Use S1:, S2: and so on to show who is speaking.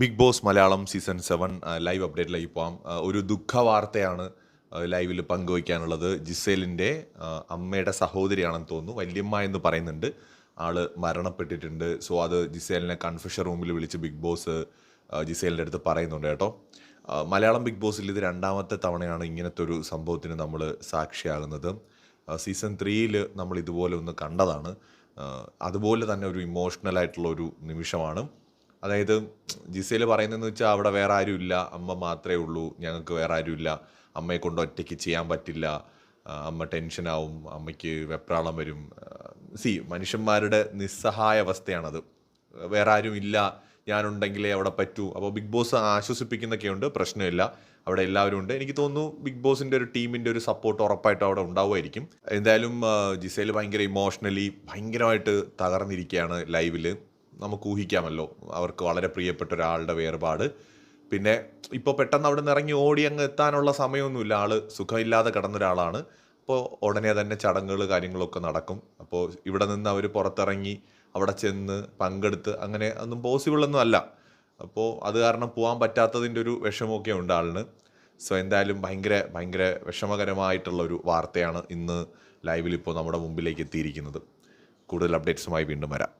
S1: Bigg Boss Malayalam season seven live അപ്ഡേറ്റിലേക്ക് പോകാം ഒരു ദുഃഖ വാർത്തയാണ് ലൈവിൽ പങ്കുവയ്ക്കാനുള്ളത്. ജിസേലിന്റെ അമ്മയുടെ സഹോദരിയാണെന്ന് തോന്നുന്നു. വല്യമ്മ എന്ന് പറയുന്നുണ്ട്. ആൾ മരണപ്പെട്ടിട്ടുണ്ട്. സോ അത് ജിസേലിനെ കൺഫ്യൂഷൻ റൂമിൽ വിളിച്ച് ബിഗ് ബോസ് ജിസേലിന്റെ അടുത്ത് പറയുന്നുണ്ട് കേട്ടോ. മലയാളം ബിഗ് ബോസിൽ ഇത് രണ്ടാമത്തെ തവണയാണ് ഇങ്ങനത്തെ ഒരു സംഭവത്തിന് നമ്മൾ സാക്ഷിയാകുന്നത്. സീസൺ ത്രീയിൽ നമ്മൾ ഇതുപോലെ ഒന്ന് കണ്ടതാണ്. അതുപോലെ തന്നെ ഒരു ഇമോഷണൽ ആയിട്ടുള്ള ഒരു നിമിഷമാണ്. അതായത് ജിസയിൽ പറയുന്നതെന്ന് വെച്ചാൽ അവിടെ വേറെ ആരും ഇല്ല അമ്മ മാത്രമേ ഉള്ളൂ. ഞങ്ങൾക്ക് വേറെ ആരും ഇല്ല അമ്മയെ കൊണ്ട് ഒറ്റയ്ക്ക് ചെയ്യാൻ പറ്റില്ല. അമ്മ ടെൻഷനാവും. അമ്മയ്ക്ക് വെപ്രാളം വരും. സി മനുഷ്യന്മാരുടെ നിസ്സഹായ അവസ്ഥയാണത്. വേറെ ആരും ഇല്ല ഞാനുണ്ടെങ്കിലേ അവിടെ പറ്റൂ. അപ്പോൾ ബിഗ് ബോസ് ആശ്വസിപ്പിക്കുന്നൊക്കെയുണ്ട്. പ്രശ്നമില്ല. അവിടെ എല്ലാവരും ഉണ്ട്. എനിക്ക് തോന്നുന്നു ബിഗ് ബോസിന്റെ ഒരു ടീമിന്റെ ഒരു സപ്പോർട്ട് ഉറപ്പായിട്ടും അവിടെ ഉണ്ടാവുമായിരിക്കും. എന്തായാലും ജിസയിൽ ഭയങ്കര ഇമോഷണലി ഭയങ്കരമായിട്ട് തകർന്നിരിക്കുകയാണ് ലൈവിൽ നമുക്ക് ഊഹിക്കാമല്ലോ. അവർക്ക് വളരെ പ്രിയപ്പെട്ട ഒരാളുടെ വേർപാട്. പിന്നെ ഇപ്പോൾ പെട്ടെന്ന് അവിടെ നിന്ന് ഇറങ്ങി ഓടി അങ്ങ് എത്താനുള്ള സമയമൊന്നുമില്ല. ആൾ സുഖമില്ലാതെ കിടന്ന ഒരാളാണ് അപ്പോൾ ഉടനെ തന്നെ ചടങ്ങുകൾ കാര്യങ്ങളൊക്കെ നടക്കും. അപ്പോൾ ഇവിടെ നിന്ന് അവർ പുറത്തിറങ്ങി അവിടെ ചെന്ന് പങ്കെടുത്ത് അങ്ങനെ ഒന്നും പോസിബിൾ ഒന്നും അല്ല. അപ്പോൾ അത് കാരണം പോകാൻ പറ്റാത്തതിന്റെ ഒരു വിഷമമൊക്കെ ഉണ്ട് ആളിന്. സോ എന്തായാലും ഭയങ്കര ഭയങ്കര വിഷമകരമായിട്ടുള്ള ഒരു വാർത്തയാണ് ഇന്ന് ലൈവിൽ ഇപ്പോൾ നമ്മുടെ മുമ്പിലേക്ക് എത്തിയിരിക്കുന്നത്. കൂടുതൽ അപ്ഡേറ്റ്സുമായി വീണ്ടും വരാം.